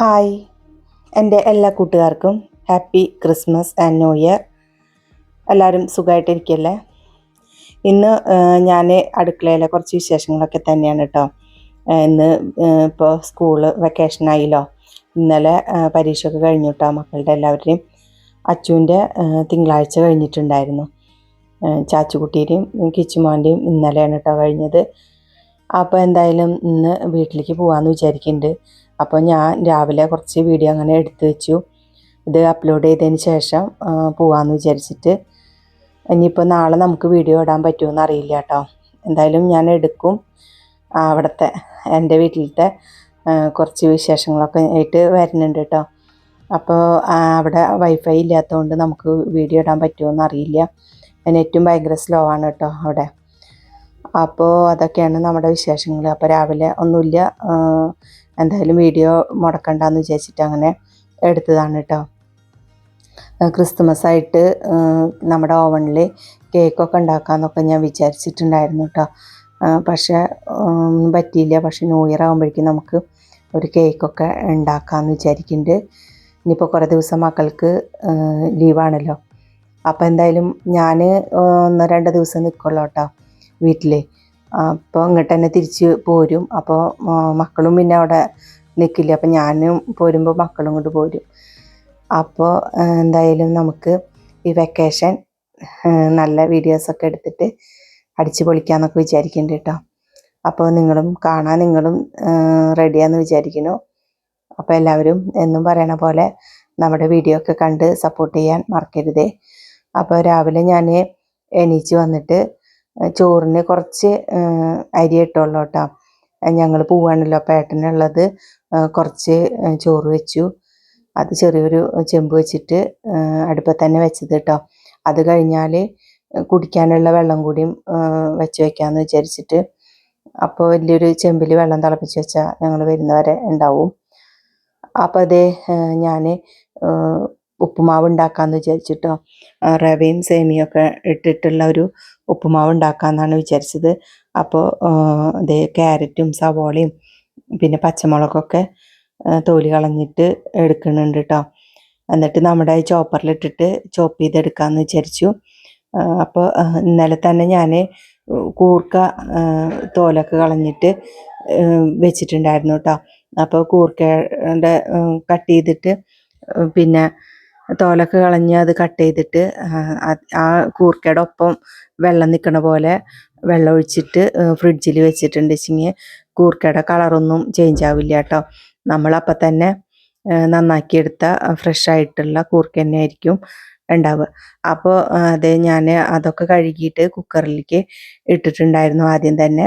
Hi. എന്റെ എല്ലാ കൂട്ടുകാർക്കും happy Christmas and new year. എല്ലാവരും സുഖമായിട്ടിരിക്കല്ലേ? ഇന്ന് ഞാൻ അടുക്കളയിലെ കുറച്ച് വിശേഷങ്ങളൊക്കെ തന്നെയാണ് കേട്ടോ ഇന്ന് ഇപ്പോൾ സ്കൂൾ വെക്കേഷൻ ആയില്ലോ. ഇന്നലെ പരീക്ഷയൊക്കെ കഴിഞ്ഞു കേട്ടോ മക്കളുടെ എല്ലാവരുടെയും അച്ചുവിന്റെ തിങ്കളാഴ്ച കഴിഞ്ഞിട്ടുണ്ടായിരുന്നു. ചാച്ചുകുട്ടീരെയും കിച്ചുമോന്റെയും ഇന്നലെയാണ് കേട്ടോ കഴിഞ്ഞത്. അപ്പോൾ എന്തായാലും ഇന്ന് വീട്ടിലേക്ക് പോകാമെന്ന് വിചാരിക്കുന്നുണ്ട് അപ്പോൾ ഞാൻ രാവിലെ കുറച്ച് വീഡിയോ അങ്ങനെ എടുത്തു വെച്ചു. ഇത് അപ്ലോഡ് ചെയ്തതിന് ശേഷം പോകാമെന്ന് വിചാരിച്ചിട്ട്. ഇനിയിപ്പോൾ നാളെ നമുക്ക് വീഡിയോ ഇടാൻ പറ്റുമെന്ന് അറിയില്ല കേട്ടോ എന്തായാലും ഞാൻ എടുക്കും. അവിടുത്തെ എന്റെ വീട്ടിലത്തെ കുറച്ച് വിശേഷങ്ങളൊക്കെ ആയിട്ട് വരുന്നുണ്ട് കേട്ടോ അപ്പോൾ അവിടെ വൈഫൈ ഇല്ലാത്തതുകൊണ്ട് നമുക്ക് വീഡിയോ ഇടാൻ പറ്റുമെന്ന് അറിയില്ല. നെറ്റും ഭയങ്കര സ്ലോ ആണ് കേട്ടോ അവിടെ. അപ്പോൾ അതൊക്കെയാണ് നമ്മുടെ വിശേഷങ്ങൾ അപ്പോൾ രാവിലെ ഒന്നുമില്ല എന്തായാലും വീഡിയോ മുടക്കണ്ടെന്ന് വിചാരിച്ചിട്ട് അങ്ങനെ എടുത്തതാണ് കേട്ടോ ക്രിസ്തുമസ് ആയിട്ട് നമ്മുടെ ഓവണിൽ കേക്കൊക്കെ ഉണ്ടാക്കാമെന്നൊക്കെ ഞാൻ വിചാരിച്ചിട്ടുണ്ടായിരുന്നു കേട്ടോ പക്ഷേ പറ്റിയില്ല. പക്ഷേ ന്യൂ ഇയർ ആകുമ്പോഴേക്കും നമുക്ക് ഒരു കേക്കൊക്കെ ഉണ്ടാക്കാമെന്ന് വിചാരിക്കുന്നുണ്ട് ഇനിയിപ്പോൾ കുറേ ദിവസം മക്കൾക്ക് ലീവാണല്ലോ. അപ്പോൾ എന്തായാലും ഞാൻ ഒന്നോ രണ്ടോ ദിവസം നിൽക്കുള്ളൂ കേട്ടോ വീട്ടിൽ അപ്പോൾ ഇങ്ങോട്ട് തന്നെ തിരിച്ച് പോരും. അപ്പോൾ മക്കളും പിന്നെ അവിടെ നിൽക്കില്ല അപ്പോൾ ഞാനും പോരുമ്പോൾ മക്കളും കൊണ്ട് പോരും. അപ്പോൾ എന്തായാലും നമുക്ക് ഈ വെക്കേഷൻ നല്ല വീഡിയോസൊക്കെ എടുത്തിട്ട് അടിച്ചു പൊളിക്കാമെന്നൊക്കെ വിചാരിക്കുന്നുണ്ട് കേട്ടോ അപ്പോൾ നിങ്ങളും കാണാൻ നിങ്ങളും റെഡിയാന്ന് വിചാരിക്കുന്നു. അപ്പോൾ എല്ലാവരും എന്നും പറയണ പോലെ നമ്മുടെ വീഡിയോ ഒക്കെ കണ്ട് സപ്പോർട്ട് ചെയ്യാൻ മറക്കരുതേ. അപ്പോൾ രാവിലെ ഞാൻ എണീച്ച് വന്നിട്ട് ചോറിന് കുറച്ച് അരി ഇട്ടുള്ളൂ കേട്ടോ ഞങ്ങൾ പോവാണല്ലോ അപ്പോൾ ഏട്ടനുള്ളത്. കുറച്ച് ചോറ് വെച്ചു. അത് ചെറിയൊരു ചെമ്പ് വെച്ചിട്ട് അടുപ്പത്ത് തന്നെ വെച്ചത് കേട്ടോ അത് കഴിഞ്ഞാൽ കുടിക്കാനുള്ള വെള്ളം കൂടിയും വെച്ച് വയ്ക്കാമെന്ന് വിചാരിച്ചിട്ട് അപ്പോൾ വലിയൊരു ചെമ്പിൽ വെള്ളം തിളപ്പിച്ച് വെച്ചാൽ ഞങ്ങൾ വരുന്നവരെ ഉണ്ടാവും. അപ്പോൾ അതേ ഞാൻ ഉപ്പുമാവ് ഉണ്ടാക്കാമെന്ന് വിചാരിച്ചിട്ടോ റവയും സേമിയും ഒക്കെ ഇട്ടിട്ടുള്ള ഒരു ഉപ്പുമാവ് ഉണ്ടാക്കാമെന്നാണ് വിചാരിച്ചത് അപ്പോൾ അതേ ക്യാരറ്റും സവോളയും പിന്നെ പച്ചമുളകൊക്കെ തോലി കളഞ്ഞിട്ട് എടുക്കുന്നുണ്ട് കേട്ടോ എന്നിട്ട് നമ്മുടെ ചോപ്പറിലിട്ടിട്ട് ചോപ്പ് ചെയ്തെടുക്കാമെന്ന് വിചാരിച്ചു. അപ്പോൾ ഇന്നലെ തന്നെ ഞാൻ കൂർക്ക തോലൊക്കെ കളഞ്ഞിട്ട് വെച്ചിട്ടുണ്ടായിരുന്നു കേട്ടോ അപ്പോൾ കൂർക്കയുടെ കട്ട് ചെയ്തിട്ട് പിന്നെ തോലൊക്കെ കളഞ്ഞ് അത് കട്ട് ചെയ്തിട്ട് ആ, കൂർക്കയുടെ ഒപ്പം വെള്ളം നിൽക്കണ പോലെ വെള്ളം ഒഴിച്ചിട്ട് ഫ്രിഡ്ജിൽ വെച്ചിട്ടുണ്ട് വെച്ചെങ്കിൽ കൂർക്കയുടെ കളറൊന്നും ചേഞ്ച് ആവില്ല കേട്ടോ നമ്മളപ്പം തന്നെ നന്നാക്കിയെടുത്ത ഫ്രഷ് ആയിട്ടുള്ള കൂർക്ക തന്നെ ആയിരിക്കും ഉണ്ടാവുക അപ്പോൾ അത് ഞാൻ അതൊക്കെ കഴുകിയിട്ട് കുക്കറിലേക്ക് ഇട്ടിട്ടുണ്ടായിരുന്നു ആദ്യം തന്നെ.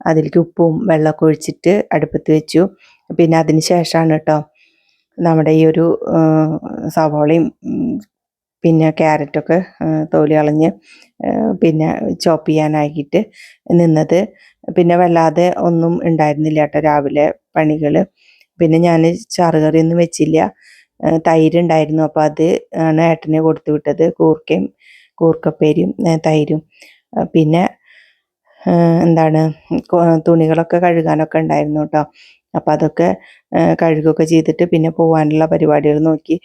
അതിലേക്ക് ഉപ്പും വെള്ളമൊക്കെ ഒഴിച്ചിട്ട് അടുപ്പത്ത് വെച്ചു. പിന്നെ അതിന് ശേഷമാണ് കേട്ടോ നമ്മുടെ ഈ ഒരു സവോളയും പിന്നെ ക്യാരറ്റൊക്കെ തോലി കളഞ്ഞ് പിന്നെ ചോപ്പ് ചെയ്യാനായിട്ട് നിന്നത്. പിന്നെ വല്ലാതെ ഒന്നും ഉണ്ടായിരുന്നില്ല കേട്ടോ രാവിലെ പണികൾ പിന്നെ ഞാൻ ചാറുകറിയൊന്നും വെച്ചില്ല. തൈര് ഉണ്ടായിരുന്നു. അപ്പോൾ അത് ആണ് ഏട്ടനെ കൊടുത്തു വിട്ടത്. കൂർക്കയും കൂർക്കപ്പേരിയും തൈരും. പിന്നെ എന്താണ് തുണികളൊക്കെ കഴുകാനൊക്കെ ഉണ്ടായിരുന്നു കേട്ടോ. അപ്പം അതൊക്കെ കഴുകൊക്കെ ചെയ്തിട്ട് പിന്നെ പോകാനുള്ള പരിപാടികൾ നോക്കി.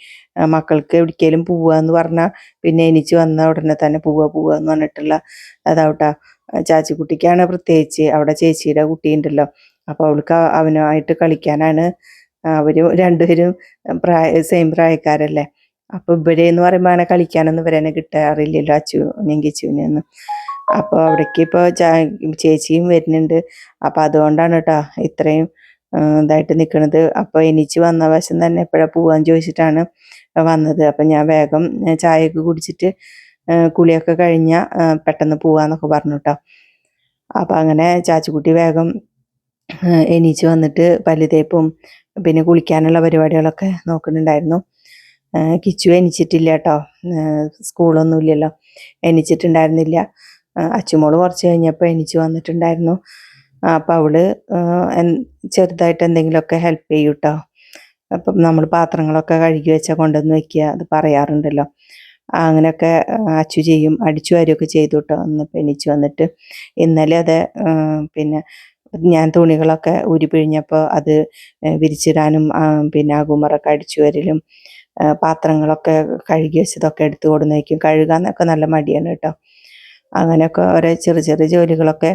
മക്കൾക്ക് എവിടേക്കെങ്കിലും പോവുക എന്ന് പറഞ്ഞാൽ പിന്നെ എനിച്ച് വന്ന ഉടനെ തന്നെ പോവുക പോവുക എന്ന് പറഞ്ഞിട്ടുള്ള അതാവട്ടാ ചാച്ചിക്കുട്ടിക്കാണ് പ്രത്യേകിച്ച് അവിടെ ചേച്ചിയുടെ കുട്ടിയുണ്ടല്ലോ അപ്പോൾ അവൾക്ക് അവ- അവനുമായിട്ട് കളിക്കാനാണ് അവർ രണ്ടുപേരും പ്രായ സെയിം പ്രായക്കാരല്ലേ. അപ്പോൾ ഇവിടെ എന്ന് പറയുമ്പോൾ അങ്ങനെ കളിക്കാനൊന്നും ഇവരെന്നെ കിട്ടാറില്ലല്ലോ അച്ചു കിച്ചുവിനെയൊന്നും അപ്പോൾ അവിടേക്ക് ഇപ്പോൾ ചേച്ചിയും വരുന്നുണ്ട്. അപ്പോൾ അതുകൊണ്ടാണ് കേട്ടോ ഇത്രയും ഇതായിട്ട് നിൽക്കുന്നത് അപ്പോൾ എനിച്ച് വന്ന വശം തന്നെ എപ്പോഴാണ് പോവാന്ന് ചോദിച്ചിട്ടാണ് വന്നത്. അപ്പം ഞാൻ വേഗം ചായയൊക്കെ കുടിച്ചിട്ട് കുളിയൊക്കെ കഴിഞ്ഞാൽ പെട്ടെന്ന് പോവാന്നൊക്കെ പറഞ്ഞു കേട്ടോ അപ്പം അങ്ങനെ ചാച്ചിക്കുട്ടി വേഗം എണീച്ച് വന്നിട്ട് പല്ല് തേപ്പും പിന്നെ കുളിക്കാനുള്ള പരിപാടികളൊക്കെ നോക്കുന്നുണ്ടായിരുന്നു. കിച്ചു എണിച്ചിട്ടില്ല കേട്ടോ സ്കൂളൊന്നുമില്ലല്ലോ. എണിച്ചിട്ടുണ്ടായിരുന്നില്ല. അച്ചുമോൾ കുറച്ച് കഴിഞ്ഞപ്പോൾ എണീച്ച് വന്നിട്ടുണ്ടായിരുന്നു. അപ്പം എൻ- ചെറുതായിട്ട് എന്തെങ്കിലുമൊക്കെ ഹെൽപ്പ് ചെയ്യും കേട്ടോ അപ്പം നമ്മൾ പാത്രങ്ങളൊക്കെ കഴുകി വെച്ചാൽ കൊണ്ടുവന്ന് വെക്കുക അത് പറയാറുണ്ടല്ലോ. അങ്ങനെയൊക്കെ അച്ചു ചെയ്യും അടിച്ചു വാരുകയൊക്കെ ചെയ്തു കേട്ടോ ഒന്ന് പെനിച്ച് വന്നിട്ട് ഇന്നലെ അത് പിന്നെ ഞാൻ തുണികളൊക്കെ ഊരി പിഴിഞ്ഞപ്പോൾ അത് വിരിച്ചിടാനും പിന്നെ അകുമറൊക്കെ അടിച്ചു വരലും പാത്രങ്ങളൊക്കെ കഴുകി വെച്ചതൊക്കെ എടുത്തു വയ്ക്കും കഴുകാന്നൊക്കെ നല്ല മടിയാണ് കേട്ടോ. അങ്ങനെയൊക്കെ ഓരോ ചെറിയ ചെറിയ ജോലികളൊക്കെ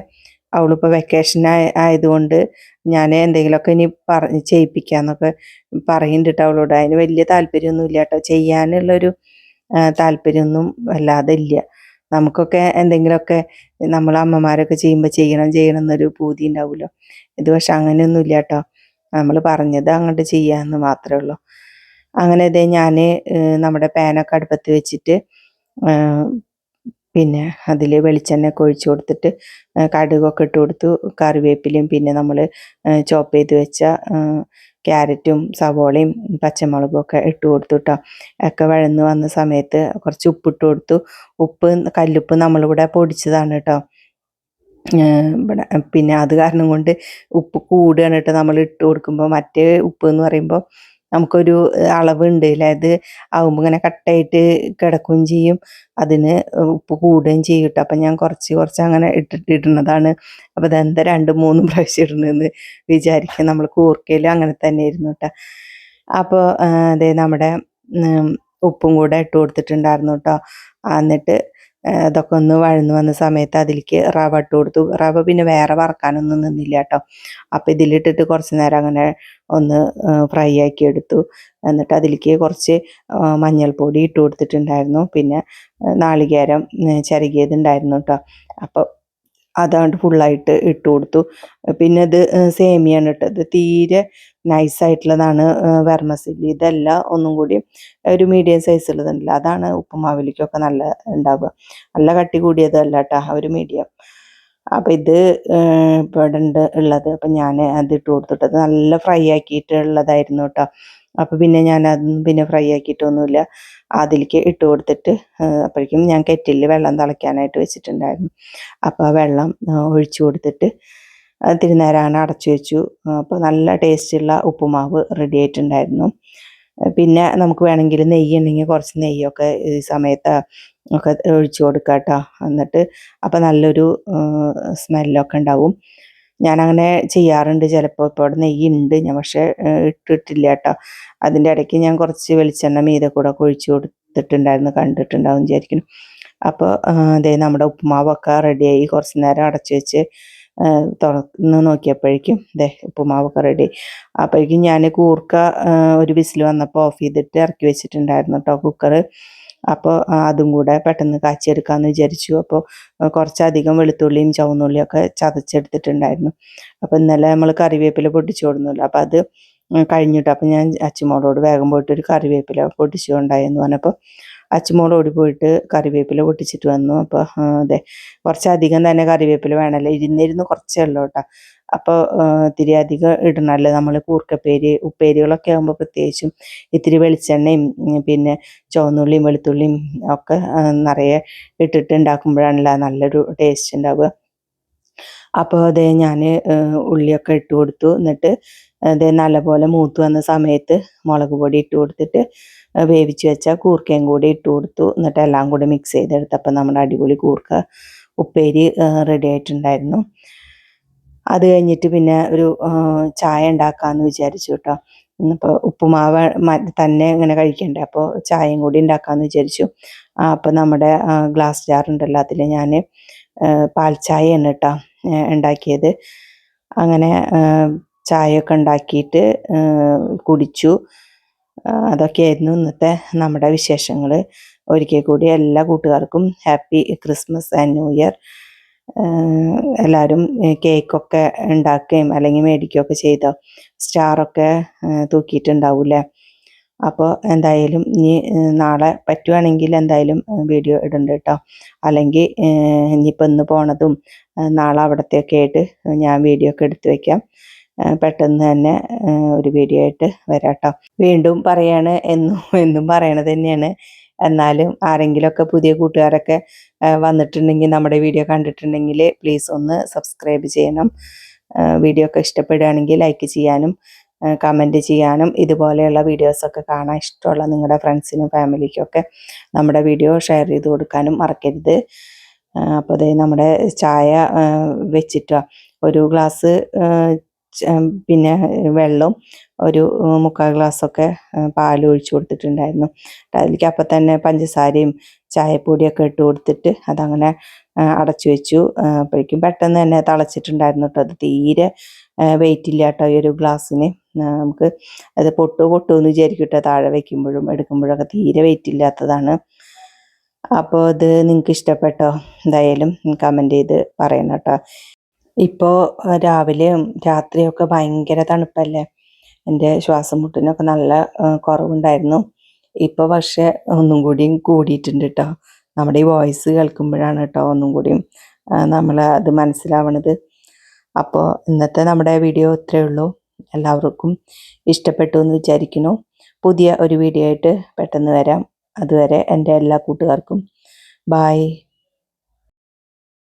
അവളിപ്പോൾ വെക്കേഷൻ ആയതുകൊണ്ട് ഞാൻ എന്തെങ്കിലുമൊക്കെ ഇനി പറഞ്ഞ് ചെയ്യിപ്പിക്കാന്നൊക്കെ പറയുന്നുണ്ട് അവളോട്. അതിന് വലിയ താല്പര്യമൊന്നും ഇല്ല കേട്ടോ ചെയ്യാനുള്ളൊരു താല്പര്യമൊന്നും വല്ലാതെ ഇല്ല നമുക്കൊക്കെ എന്തെങ്കിലുമൊക്കെ നമ്മൾ അമ്മമാരൊക്കെ ചെയ്യുമ്പോൾ ചെയ്യണം ചെയ്യണം എന്നൊരു പൂതി ഉണ്ടാവുമല്ലോ. ഇത് പക്ഷെ അങ്ങനെയൊന്നും ഇല്ല കേട്ടോ നമ്മൾ പറഞ്ഞത് അങ്ങോട്ട് ചെയ്യാമെന്ന് മാത്രമേ ഉള്ളൂ. അങ്ങനെ ഇതേ ഞാൻ നമ്മുടെ പാനൊക്കെ അടുപ്പത്ത് വെച്ചിട്ട് പിന്നെ അതിൽ വെളിച്ചെണ്ണ ഒക്കെ ഒഴിച്ചു കൊടുത്തിട്ട് കടുകൊക്കെ ഇട്ട് കൊടുത്തു. കറിവേപ്പിലയും പിന്നെ നമ്മൾ ചോപ്പ് ചെയ്ത് വെച്ച ക്യാരറ്റും സവോളയും പച്ചമുളകും ഒക്കെ ഇട്ട് കൊടുത്തു കേട്ടോ ഒക്കെ വഴന്ന് വന്ന സമയത്ത് കുറച്ച് ഉപ്പിട്ട് കൊടുത്തു. ഉപ്പ് കല്ലുപ്പ് നമ്മളിവിടെ പൊടിച്ചതാണ് കേട്ടോ ഇവിടെ പിന്നെ അത് കാരണം കൊണ്ട് ഉപ്പ് കൂടുകയാണ് കേട്ടോ നമ്മൾ ഇട്ട് കൊടുക്കുമ്പോൾ മറ്റേ ഉപ്പ് എന്ന് പറയുമ്പോൾ നമുക്കൊരു അളവുണ്ട്. അത് ആവുമ്പോൾ ഇങ്ങനെ കട്ടായിട്ട് കിടക്കുകയും ചെയ്യും. അതിന് ഉപ്പ് കൂടുകയും ചെയ്യും കേട്ടോ അപ്പം ഞാൻ കുറച്ച് കുറച്ച് അങ്ങനെ ഇട്ടിട്ട് ഇടുന്നതാണ്. അപ്പോൾ ഇതെന്താ രണ്ട് മൂന്ന് പ്രാവശ്യം ഇടണമെന്ന് വിചാരിക്കും. നമ്മൾ കൂർക്കയിലും അങ്ങനെ തന്നെ ആയിരുന്നു കേട്ടോ അപ്പോൾ അതെ നമ്മുടെ ഉപ്പും കൂടെ ഇട്ട് കൊടുത്തിട്ടുണ്ടായിരുന്നു കേട്ടോ എന്നിട്ട് ഇതൊക്കെ ഒന്ന് വഴന്ന് വന്ന സമയത്ത് അതിലേക്ക് റവ ഇട്ട് കൊടുത്തു. റവ പിന്നെ വേറെ വറക്കാനൊന്നും നിന്നില്ല കേട്ടോ അപ്പം ഇതിലിട്ടിട്ട് കുറച്ച് നേരം അങ്ങനെ ഒന്ന് ഫ്രൈ ആക്കി എടുത്തു. എന്നിട്ട് അതിലേക്ക് കുറച്ച് മഞ്ഞൾപ്പൊടി ഇട്ട് കൊടുത്തിട്ടുണ്ടായിരുന്നു. പിന്നെ നാളികേരം ചരകിയതുണ്ടായിരുന്നു കേട്ടോ അപ്പോൾ അതാണ്ട് ഫുള്ളായിട്ട് ഇട്ട് കൊടുത്തു. പിന്നെ ഇത് സേമിയാണ് ഇട്ടത് തീരെ നൈസായിട്ടുള്ളതാണ് വെർമസില്ലി ഇതല്ല ഒന്നും കൂടി ഒരു മീഡിയം സൈസുള്ളതുണ്ടല്ലോ അതാണ് ഉപ്പുമാവിലേക്കൊക്കെ നല്ല ഉണ്ടാവുക. നല്ല കട്ടി കൂടിയതല്ല കേട്ടോ ഒരു മീഡിയം അപ്പം ഇത് ഇവിടെ ഉണ്ട് ഉള്ളത് അപ്പം ഞാൻ അത് ഇട്ട് കൊടുത്തിട്ടത് നല്ല ഫ്രൈ ആക്കിയിട്ടുള്ളതായിരുന്നു കേട്ടോ അപ്പം പിന്നെ ഞാൻ അത് പിന്നെ ഫ്രൈ ആക്കിയിട്ടൊന്നുമില്ല അതിലേക്ക് ഇട്ട് കൊടുത്തിട്ട് അപ്പോഴേക്കും ഞാൻ കെറ്റിലിൽ വെള്ളം തിളയ്ക്കാനായിട്ട് വെച്ചിട്ടുണ്ടായിരുന്നു. അപ്പോൾ ആ വെള്ളം ഒഴിച്ചു കൊടുത്തിട്ട് തിരുനേരാണ് നേരം അടച്ചു വെച്ചു. അപ്പോൾ നല്ല ടേസ്റ്റുള്ള ഉപ്പുമാവ് റെഡി ആയിട്ടുണ്ടായിരുന്നു. പിന്നെ നമുക്ക് വേണമെങ്കിൽ നെയ്യ് ഉണ്ടെങ്കിൽ കുറച്ച് നെയ്യൊക്കെ ഈ സമയത്ത് ഒക്കെ ഒഴിച്ചു കൊടുക്കാം കേട്ടോ എന്നിട്ട് അപ്പം നല്ലൊരു സ്മെല്ലൊക്കെ ഉണ്ടാവും. ഞാനങ്ങനെ ചെയ്യാറുണ്ട്. ചിലപ്പോൾ ഇപ്പോൾ അവിടെ നെയ്യ് ഉണ്ട്. ഞാൻ പക്ഷേ ഇട്ടിട്ടില്ല കേട്ടോ. അതിന്റെ ഇടയ്ക്ക് ഞാൻ കുറച്ച് വെളിച്ചെണ്ണ മീതെ കൂടെ ഒഴിച്ചു കൊടുത്തിട്ടുണ്ടായിരുന്നു. കണ്ടിട്ടുണ്ടാവും വിചാരിക്കുന്നു. അപ്പോൾ അതെ നമ്മുടെ ഉപ്പുമാവൊക്കെ റെഡിയായി. കുറച്ച് നേരം അടച്ചു വെച്ച് തുറന്ന് നോക്കിയപ്പോഴേക്കും ദേ ഉപ്പുമാവൊക്കെ റെഡി അപ്പോഴേക്കും ഞാൻ കൂർക്ക ഒരു വിസിൽ വന്നപ്പോൾ ഓഫ് ചെയ്തിട്ട് ഇറക്കി വെച്ചിട്ടുണ്ടായിരുന്നു കേട്ടോ കുക്കർ അപ്പോൾ അതും കൂടെ പെട്ടെന്ന് കാച്ചിയെടുക്കാമെന്ന് വിചാരിച്ചു. അപ്പോൾ കുറച്ചധികം വെളുത്തുള്ളിയും ചുവന്നുള്ളിയും ഒക്കെ ചതച്ചെടുത്തിട്ടുണ്ടായിരുന്നു. അപ്പോൾ ഇന്നലെ നമ്മൾ കറിവേപ്പില പൊട്ടിച്ചു കൊടുന്നല്ലോ. അപ്പോൾ അത് കഴിഞ്ഞിട്ട് അപ്പോൾ ഞാൻ അച്ഛമോളോട് വേഗം പോയിട്ട് ഒരു കറിവേപ്പില പൊട്ടിച്ചു കൊണ്ടായെന്ന് പറഞ്ഞപ്പോൾ അച്ചുമോൾ ഓടി പോയിട്ട് കറിവേപ്പില പൊട്ടിച്ചിട്ട് വന്നു. അപ്പോൾ അതെ കുറച്ചധികം തന്നെ കറിവേപ്പില വേണമല്ലോ ഇരുന്നിരുന്ന് കുറച്ചേ ഉള്ളൂ കേട്ടോ. അപ്പോൾ ഇത്തിരി അധികം ഇടണമല്ലോ നമ്മൾ കൂർക്കപ്പേരി ഉപ്പേരികളൊക്കെ ആകുമ്പോൾ പ്രത്യേകിച്ചും ഇത്തിരി വെളിച്ചെണ്ണയും പിന്നെ ചുവന്നുള്ളിയും വെളുത്തുള്ളിയും ഒക്കെ നിറയെ ഇട്ടിട്ട് ഉണ്ടാക്കുമ്പോഴാണല്ലോ നല്ലൊരു ടേസ്റ്റ് ഉണ്ടാവുക. അപ്പോൾ അതേ ഞാൻ ഉള്ളിയൊക്കെ ഇട്ട് കൊടുത്തു. എന്നിട്ട് അതേ നല്ലപോലെ മൂത്ത് വന്ന സമയത്ത് മുളക് പൊടി ഇട്ട് കൊടുത്തിട്ട് വേവിച്ച് വെച്ച കൂർക്കയും കൂടി ഇട്ട് കൊടുത്തു. എന്നിട്ട് എല്ലാം കൂടി മിക്സ് ചെയ്തെടുത്തപ്പോൾ നമ്മുടെ അടിപൊളി കൂർക്ക ഉപ്പേരി റെഡി ആയിട്ടുണ്ടായിരുന്നു. അത് കഴിഞ്ഞിട്ട് പിന്നെ ഒരു ചായ ഉണ്ടാക്കാമെന്ന് വിചാരിച്ചു കേട്ടോ. അപ്പോൾ ഉപ്പുമാവ് തന്നെ ഇങ്ങനെ കഴിക്കണ്ടേ? അപ്പോൾ ചായയും കൂടി ഉണ്ടാക്കാമെന്ന് വിചാരിച്ചു. അപ്പോൾ നമ്മുടെ ഗ്ലാസ് ജാർ ഉണ്ടല്ലോ അതിൽ ഞാൻ പാൽ ചായയാണ് കേട്ടോ ഉണ്ടാക്കിയത്. അങ്ങനെ ചായയൊക്കെ ഉണ്ടാക്കിയിട്ട് കുടിച്ചു. അതൊക്കെയായിരുന്നു ഇന്നത്തെ നമ്മുടെ വിശേഷങ്ങൾ ഒരിക്കൽ കൂടി എല്ലാ കൂട്ടുകാർക്കും happy Christmas and new year. എല്ലാവരും കേക്കൊക്കെ ഉണ്ടാക്കുകയും അല്ലെങ്കിൽ മേടിക്കുകയൊക്കെ ചെയ്തോ? സ്റ്റാറൊക്കെ തൂക്കിയിട്ടുണ്ടാവൂലേ അപ്പോൾ എന്തായാലും ഇനി നാളെ പറ്റുവാണെങ്കിൽ എന്തായാലും വീഡിയോ ഇടണ്ട കേട്ടോ. അല്ലെങ്കിൽ ഇനിയിപ്പോൾ ഇന്ന് പോണതും നാളെ അവിടത്തെയൊക്കെ ആയിട്ട് ഞാൻ വീഡിയോ ഒക്കെ എടുത്തു വയ്ക്കാം പെട്ടെന്ന് തന്നെ ഒരു വീഡിയോ ആയിട്ട് വരാം കേട്ടോ വീണ്ടും പറയാണ് എന്നും എന്നും പറയണത് തന്നെയാണ്. എന്നാലും ആരെങ്കിലുമൊക്കെ പുതിയ കൂട്ടുകാരൊക്കെ വന്നിട്ടുണ്ടെങ്കിൽ നമ്മുടെ വീഡിയോ കണ്ടിട്ടുണ്ടെങ്കിൽ പ്ലീസ് ഒന്ന് സബ്സ്ക്രൈബ് ചെയ്യണം. വീഡിയോ ഒക്കെ ഇഷ്ടപ്പെടുകയാണെങ്കിൽ ലൈക്ക് ചെയ്യാനും കമന്റ് ചെയ്യാനും ഇതുപോലെയുള്ള വീഡിയോസൊക്കെ കാണാൻ ഇഷ്ടമുള്ള നിങ്ങളുടെ ഫ്രണ്ട്സിനും ഫാമിലിക്കുമൊക്കെ നമ്മുടെ വീഡിയോ ഷെയർ ചെയ്ത് കൊടുക്കാനും മറക്കരുത്. അപ്പോൾ അതേ നമ്മുടെ ചായ വെച്ചിട്ടോ. ഒരു ഗ്ലാസ് പിന്നെ വെള്ളവും ഒരു മുക്കാൽ ഗ്ലാസ്സൊക്കെ പാൽ ഒഴിച്ചു കൊടുത്തിട്ടുണ്ടായിരുന്നു. അതിലേക്ക് അപ്പം തന്നെ പഞ്ചസാരയും ചായപ്പൊടിയൊക്കെ ഇട്ട് കൊടുത്തിട്ട് അതങ്ങനെ അടച്ചു വെച്ചു. അപ്പോഴേക്കും പെട്ടെന്ന് തന്നെ തളച്ചിട്ടുണ്ടായിരുന്നു കേട്ടോ അത് തീരെ വെയിറ്റ് ഇല്ല കേട്ടോ ഈ ഒരു ഗ്ലാസ്സിന്. നമുക്ക് അത് പൊട്ടു പൊട്ടു എന്ന് വിചാരിക്കും താഴെ വയ്ക്കുമ്പോഴും എടുക്കുമ്പോഴൊക്കെ തീരെ വെയിറ്റ് ഇല്ലാത്തതാണ്. അപ്പോൾ അത് നിങ്ങൾക്ക് ഇഷ്ടപ്പെട്ടോ? എന്തായാലും കമന്റ് ചെയ്ത് പറയണം കേട്ടോ ഇപ്പോൾ രാവിലെയും രാത്രിയൊക്കെ ഭയങ്കര തണുപ്പല്ലേ? എന്റെ ശ്വാസം മുട്ടിനൊക്കെ നല്ല കുറവുണ്ടായിരുന്നു. ഇപ്പോൾ പക്ഷേ ഒന്നും കൂടിയും കൂടിയിട്ടുണ്ട് കേട്ടോ നമ്മുടെ ഈ വോയിസ് കേൾക്കുമ്പോഴാണ് കേട്ടോ ഒന്നും കൂടിയും നമ്മൾ അത് മനസ്സിലാവണത്. അപ്പോൾ ഇന്നത്തെ നമ്മുടെ വീഡിയോ ഇത്രയേ ഉള്ളൂ. എല്ലാവർക്കും ഇഷ്ടപ്പെട്ടു എന്ന് വിചാരിക്കുന്നു. പുതിയ ഒരു വീഡിയോ ആയിട്ട് പെട്ടെന്ന് വരാം. അതുവരെ എന്റെ എല്ലാ കൂട്ടുകാർക്കും ബായ്.